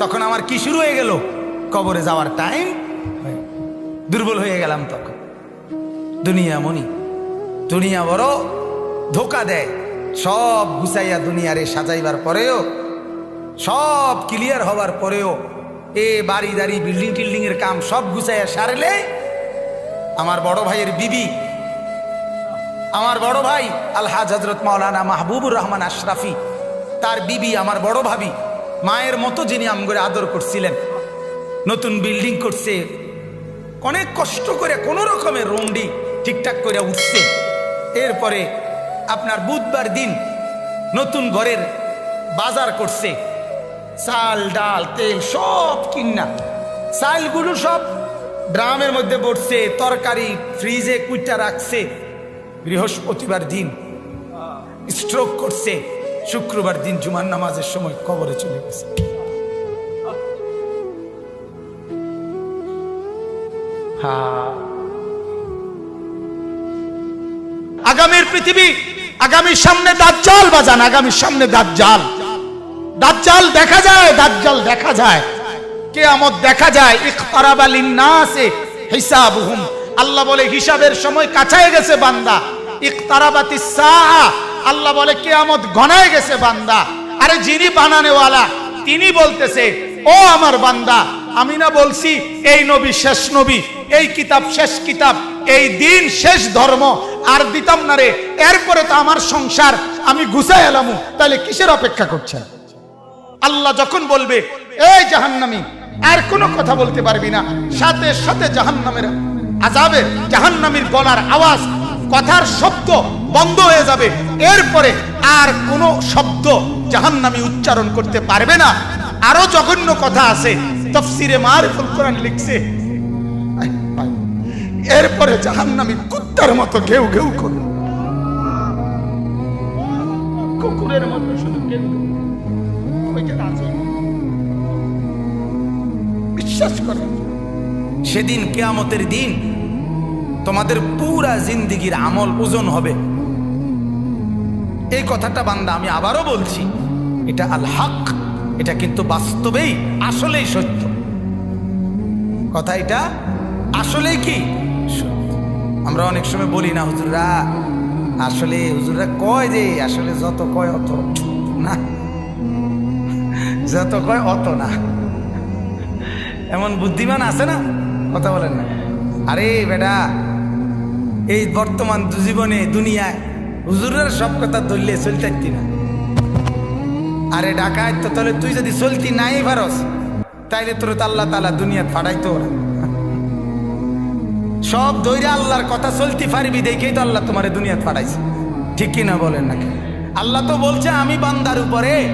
তখন আমার কি শুরু হয়ে গেল? কবরে যাওয়ার টাইম দুর্বল হয়ে গেলাম তখন। দুনিয়া মনি, দুনিয়া বড় ধোকা দেয়। সব গুছাইয়া দুনিয়ারে সাজাইবার পরেও, সব ক্লিয়ার হবার পরেও, এ বাড়ি, দাড়ি বিল্ডিং টিল্ডিং এর কাম সব গুছাইয়া সারলে, আমার বড় ভাইয়ের বিবি, আমার বড় ভাই আলহাজ হজরত মাওলানা মাহবুবুর রহমান আশরাফি, তার বিবি আমার বড় ভাবি। মায়ের মতো যিনি আমগরে আদর করছিলেন, নতুন বিল্ডিং করছে, অনেক কষ্ট করে কোনো রকমের রুমডি ঠিকঠাক করে উঠছে। এরপরে আপনার বুধবার দিন নতুন ঘরের বাজার করছে, চাল, ডাল, তেল সব কিনা। চালগুলো সব ড্রামের মধ্যে পড়ছে তরকারি ফ্রিজে কুইটা রাখছে, বৃহস্পতিবার দিন স্ট্রোক করছে। শুক্রবার দিন জুমার নামাজের সময় কবরে চলে গেছে। আগামীর পৃথিবী আগামীর সামনে দাজ্জাল বাজান আগামীর সামনে দাজ্জাল। দাজ্জাল দেখা যায়, দাজ্জাল দেখা যায়। কেয়ামত দেখা যায়, ইখতারাবা লিন্নাসে হিসাবুহুম। আল্লাহ বলে, হিসাবের সময় কাছায় গেছে বান্দা। ইখতারাবাতিস সাআ আল্লাহ বলে, কেয়ামত ঘনায় গেছে বান্দা। আরে যিনি বানানেওয়ালা, তিনি বলতেছে, ও আমার বান্দা, আমি না বলছি, এই নবী শেষ নবী, এই কিতাব শেষ কিতাব, এই দিন শেষ ধর্ম, আর দিতাম না রে, এরপরে তো আমার সংসার, আমি গুছাই এলামু, তাহলে কিসের অপেক্ষা করছে আল্লাহ যখন বলবে, এই জাহান্নামি, আর কোনো কথা বলতে পারবি না, সাথে সাথে জাহান্নামের আজাবের জাহান্নামীর গলার আওয়াজ কথার শব্দ বন্ধ হয়ে যাবে। এরপরে আর কোনো শব্দ জাহান্নামী উচ্চারণ করতে পারবে না। আরও জঘন্য কথা আছে। তফসিরে মারিফুল কোরআন লিখছে। এরপরে জাহান্নামী কুত্তার মতো ঘেউ ঘেউ করবে বিশ্বাস সেদিন কেয়ামতের দিন তোমাদের পুরা জিন্দিগির আমল ওজন হবে। এই কথাটা বান্দা আমি আবারও বলছি, এটা আল হক, এটা কিন্তু বাস্তবেই আসলেই সত্য। কথা এটা আসলেই কি। আমরা অনেক সময় বলি না, হুজুররা, আসলে হুজুররা কয় যে, আসলে যত কয় অত, না, যত কয় অত না। এমন বুদ্ধিমান আছে না? কথা বলেন না। আরে বেটা এই বর্তমান জীবনে দুনিয়ায় হুজুরের সব কথা ধরলে চলতে না। আরে ডাকায় তো তাহলে তুই যদি চলতি নাই পারস তাইলে তোর তো আল্লাহ তালা দুনিয়া ফাড়াইতো ওরা সব দৈরে আল্লাহর কথা চলতি পারবি দেখেই তো আল্লাহ তোমার দুনিয়া ফাড়াইছে ঠিক কিনা বলেন নাকি? আল্লাহ তো বলছে, আমি বান্দার উপরে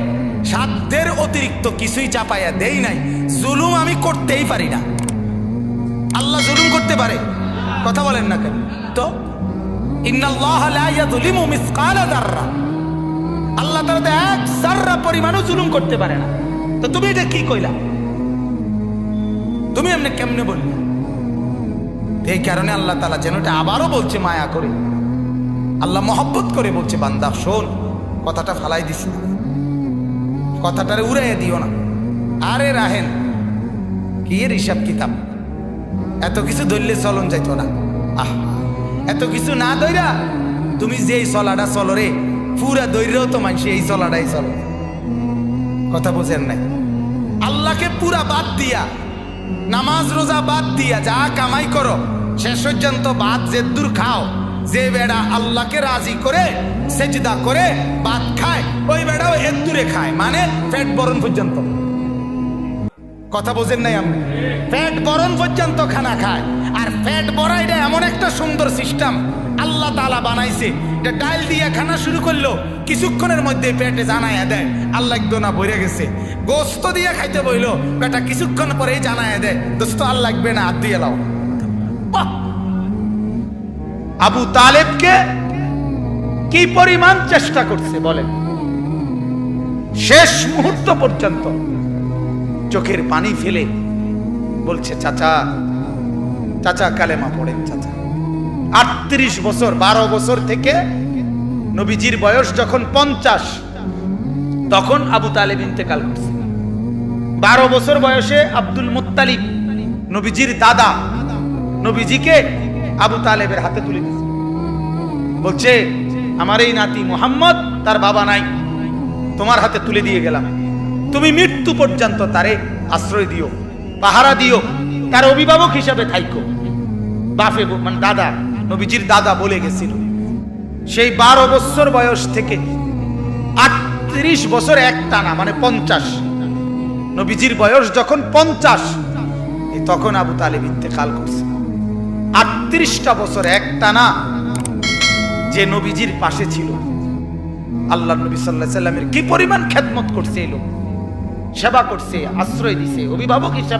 সাধ্যের অতিরিক্ত কিছুই চাপাইয়া দেই নাই। জুলুম আমি করতেই পারি না। আল্লাহ জুলুম করতে পারে। কথা বলেন না কেন? জুলুম করতে পারে না। তো তুমি এটা কি কইলা? তুমি এমনি কেমনে বললে? এই কারণে আল্লাহ তাআলা যেন আবারও বলছে, মায়া করে। আল্লাহ মহব্বত করে বলছে, বান্দা, শোন, কথাটা ফালাই দিস কথাটারে উড়াইয়া দিও না। আরে রাহেন কি এর হিসাব কিতাব এত কিছু ধরলে চলন যাইতো না। আহ এত কিছু না দইরা তুমি যেই চলাটা চলো রে, পুরা দৈরেও তো মানুষ এই চলাটাই চলো। কথা বোঝেন নাই? আল্লাহকে পুরা বাদ দিয়া, নামাজ, রোজা বাদ দিয়া যা কামাই করো, শেষ পর্যন্ত বাদ যে দূর খাও, যে বেড়া আল্লাহকে রাজি করে, সেজদা করে বাদ খায়, ওই বেড়াও এর খায়। মানে পেট বরণ পর্যন্ত। কথা বোঝেন নাই আমি পেট বরণ পর্যন্ত খানা খায়। আর পেট বড়া এটা এমন একটা সুন্দর সিস্টেম। আল্লাহ তালা বানাইছে। এটা ডাল দিয়ে খানা শুরু করল, কিছুক্ষণের মধ্যে পেটে জানাইয়া দেয়। আল্লাহ একদম না বইরে গেছে। গোস্ত দিয়ে খাইতে বইলো, বেটা কিছুক্ষণ পরেই জানাইয়া দেয়, দোস্ত, আর লাগবে না, হাত দিয়ে লাও আবু তালেবকে কি পরিমাণ চেষ্টা করছে বলেন? শেষ মুহূর্ত পর্যন্ত চোখের পানি ফেলে বলছে, চাচা চাচা কালেমা পড়েন, চাচা। আটত্রিশ বছর, বারো বছর থেকে নবীজির বয়স যখন পঞ্চাশ, তখন আবু তালেব ইন্তেকাল করছে। বারো বছর বয়সে আব্দুল মুত্তালিব, নবীজির দাদা, নবীজিকে আবু তালেবের হাতে তুলে দিয়েছে। বলছে, আমার এই নাতি মোহাম্মদ, তার বাবা নাই, তোমার হাতে তুলে দিয়ে গেলাম। তুমি মৃত্যু পর্যন্ত তারে আশ্রয় দিও, পাহারা দিও তার অভিভাবক হিসাবে থাইকো। বাপে ব- মানে দাদা, নবীজির দাদা বলে গেছিল। সেই বারো বছর বয়স থেকে আটত্রিশ বছর এক টানা মানে পঞ্চাশ। নবীজির বয়স যখন পঞ্চাশ তখন আবু তালেব ইন্তেকাল করছে। আটত্রিশটা বছর এক টানা যে নবীজির পাশে ছিল। আল্লাহ নবী সাল্লাহ সাল্লামের কি পরিমাণ খেদমত করছে এই লোক? সেবা করছে, আশ্রয় দিছে, অভিভাবক হিসাবে